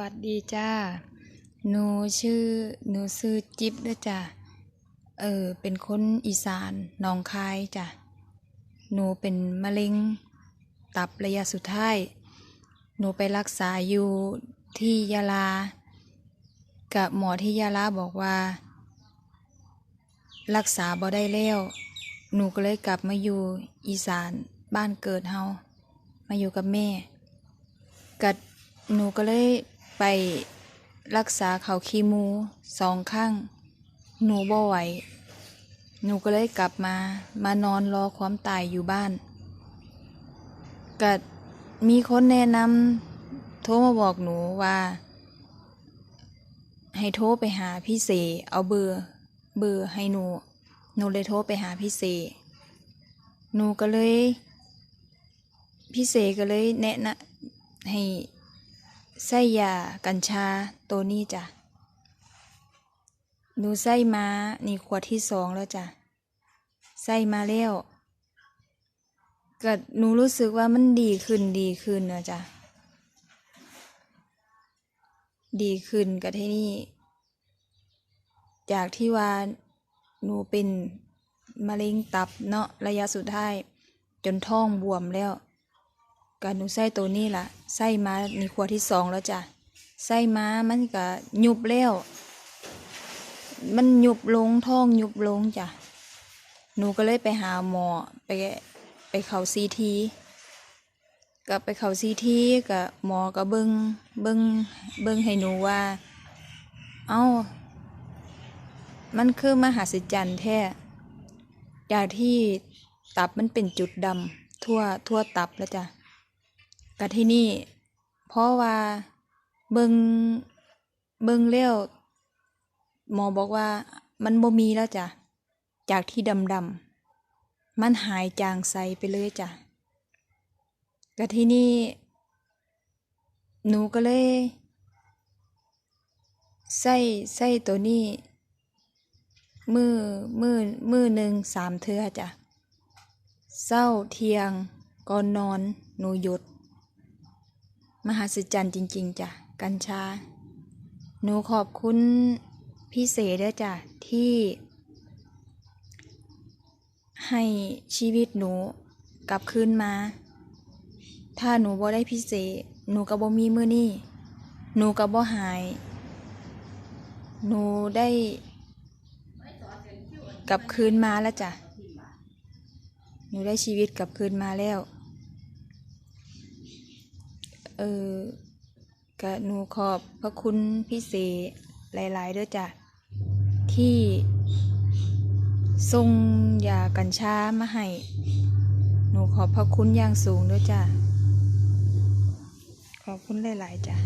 วัสดีจ้า หนูชื่อ หนูชื่อจิ๊บด้วยจ้ะ เออ เป็นคนอีสานหนองคายจ้ะ หนูเป็นมะเร็งตับระยะสุดท้าย หนูไปรักษาอยู่ที่ยาลา กับหมอที่ยาลาบอกว่า รักษาบ่ได้แล้ว หนูก็เลยกลับมาอยู่อีสานบ้านเกิดเฮา มาอยู่กับแม่กัดหนูก็เลย ไปรักษาเขาคีมูสองข้างหนูบ่ไหวหนูก็เลยกลับมา มานอนรอความตายอยู่บ้านกัดมีคนแนะนำโทรมาบอกหนูว่า ให้โทรไปหาพี่เสเอาเบอร์เบอร์ให้หนู หนูเลยโทรไปหาพี่เสหนูก็เลย พี่เสก็เลยแนะนำให้ ใส่ยากัญชาตัวนี้จ้ะหนูใส่มานี่ขวดที่สองแล้วจ้ะใส่มาแล้วก็หนูรู้สึกว่ามันดีขึ้นดีขึ้นนะจ้ะดีขึ้นกับที่นี่ จากที่ว่าหนูเป็นมะเร็งตับเนาะระยะสุดท้าย จนท้องบวมแล้ว ก็หนูใส่ตัวนี้ล่ะใส่มาในี่ขวดที่สองแล้วจ้ะใส่มามันก็ยุบแล้วมันหยุบลงท้องหยุบลงจ้ะหนูก็เลยไปหาหมอไปไปเขาซีทีก็ไปเขาซีทีกับหมอก็เบิ้งเบิ้งเบิ้งให้หนูว่า เอ้า มันคือมหัศจรรย์แท้จากที่ตับมันเป็นจุดดำทั่วทั่วตับแล้วจ้ะ กะที่นี่เพราะว่าเบิงเบิงเลี้ยวหมอบอกว่ามันบ่มีแล้วจ้ะ จากที่ดำดำมันหายจางใสไปเลยจ้ะกะที่นี่หนูก็เลยใส่ใส่ตัวนี้มือมือมือหนึ่งสามเทือจ้ะเศร้าเทียงก่อนนอนหนูหยุด มหัศจรรย์จริง ๆจ้ะกัญชา หนูขอบคุณพี่เสด้วยจ้ะที่ ให้ชีวิตหนูกลับคืนมา ถ้าหนูบ่ได้พี่เสหนูก็บ่มีมือนี่หนูก็บ่หาย หนูได้กลับคืนมาแล้วจ้ะ หนูได้ชีวิตกลับคืนมาแล้ว เออกะหนูขอบพระคุณพี่เสหลาย ๆ ด้วยจ้ะ ที่ส่งยากัญชามาให้ หนูขอบพระคุณอย่างสูงด้วยจ้ะ ขอบคุณหลาย ๆ จ้ะ